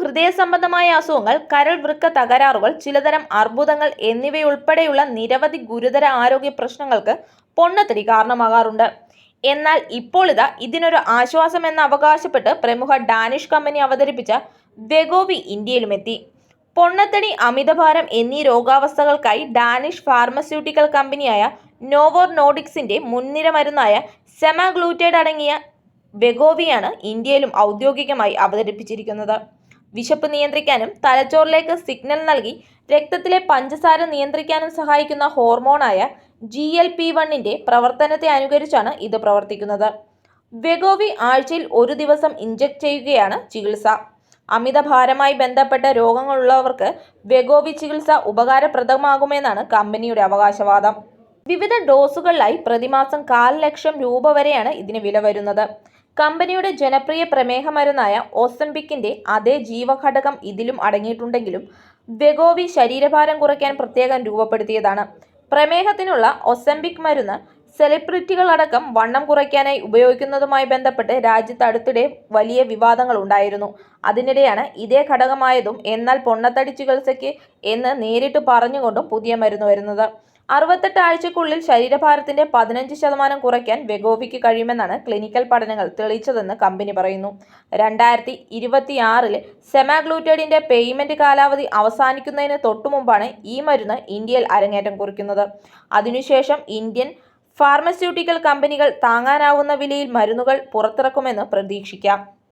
ഹൃദയ സംബന്ധമായ അസുഖങ്ങൾ കരൾ വൃക്ക തകരാറുകൾ ചിലതരം അർബുദങ്ങൾ എന്നിവയുൾപ്പെടെയുള്ള നിരവധി ഗുരുതര ആരോഗ്യ പ്രശ്നങ്ങൾക്ക് പൊണ്ണത്തിരി കാരണമാകാറുണ്ട്. എന്നാൽ ഇപ്പോൾ ഇതാ ഇതിനൊരു ആശ്വാസമെന്ന് അവകാശപ്പെട്ട് പ്രമുഖ ഡാനിഷ് കമ്പനി അവതരിപ്പിച്ച വെഗോവി ഇന്ത്യയിലുമെത്തി. പൊണ്ണത്തടി അമിതഭാരം എന്നീ രോഗാവസ്ഥകൾക്കായി ഡാനിഷ് ഫാർമസ്യൂട്ടിക്കൽ കമ്പനിയായ നോവോർ നോഡിക്സിന്റെ മുൻനിര മരുന്നായ സെമാഗ്ലൂറ്റൈഡ് അടങ്ങിയ വെഗോവിയാണ് ഇന്ത്യയിലും ഔദ്യോഗികമായി അവതരിപ്പിച്ചിരിക്കുന്നത്. വിശപ്പ് നിയന്ത്രിക്കാനും തലച്ചോറിലേക്ക് സിഗ്നൽ നൽകി രക്തത്തിലെ പഞ്ചസാര നിയന്ത്രിക്കാനും സഹായിക്കുന്ന ഹോർമോണായ ജി എൽ പി വണ്ണിന്റെ പ്രവർത്തനത്തെ അനുകരിച്ചാണ് ഇത് പ്രവർത്തിക്കുന്നത്. വെഗോവി ആഴ്ചയിൽ ഒരു ദിവസം ഇഞ്ചക്ട് ചെയ്യുകയാണ് ചികിത്സ. അമിത ഭാരമായി ബന്ധപ്പെട്ട രോഗങ്ങളുള്ളവർക്ക് വെഗോവി ചികിത്സ ഉപകാരപ്രദമാകുമെന്നാണ് കമ്പനിയുടെ അവകാശവാദം. വിവിധ ഡോസുകളിലായി പ്രതിമാസം കാൽ ലക്ഷം രൂപ വരെയാണ് ഇതിന് വില വരുന്നത്. കമ്പനിയുടെ ജനപ്രിയ പ്രമേഹ മരുന്നായ ഓസംബിക്കിന്റെ അതേ ജീവഘടകം ഇതിലും അടങ്ങിയിട്ടുണ്ടെങ്കിലും വെഗോവി ശരീരഭാരം കുറയ്ക്കാൻ പ്രത്യേകം രൂപപ്പെടുത്തിയതാണ്. പ്രമേഹത്തിനുള്ള ഒസംബിക് മരുന്ന് സെലിബ്രിറ്റികളടക്കം വണ്ണം കുറയ്ക്കാനായി ഉപയോഗിക്കുന്നതുമായി ബന്ധപ്പെട്ട് രാജ്യത്ത് അടുത്തിടെ വലിയ വിവാദങ്ങൾ ഉണ്ടായിരുന്നു. അതിനിടെയാണ് ഇതേ ഘടകമായതും എന്നാൽ പൊണ്ണത്തടി ചികിത്സയ്ക്ക് എന്ന് നേരിട്ട് പറഞ്ഞുകൊണ്ടും പുതിയ മരുന്ന് വരുന്നത്. അറുപത്തെട്ട് ആഴ്ചക്കുള്ളിൽ ശരീരഭാരത്തിന്റെ പതിനഞ്ച് ശതമാനം കുറയ്ക്കാൻ വെഗോവിക്ക് കഴിയുമെന്നാണ് ക്ലിനിക്കൽ പഠനങ്ങൾ തെളിയിച്ചതെന്ന് കമ്പനി പറയുന്നു. രണ്ടായിരത്തി ഇരുപത്തിയാറിൽ സെമാഗ്ലൂറ്റൈഡിന്റെ പേയ്മെന്റ് കാലാവധി അവസാനിക്കുന്നതിന് തൊട്ടുമുമ്പാണ് ഈ മരുന്ന് ഇന്ത്യയിൽ അരങ്ങേറ്റം കുറിക്കുന്നത്. അതിനുശേഷം ഇന്ത്യൻ ഫാർമസ്യൂട്ടിക്കൽ കമ്പനികൾ താങ്ങാനാവുന്ന വിലയിൽ മരുന്നുകൾ പുറത്തിറക്കുമെന്ന് പ്രതീക്ഷിക്കാം.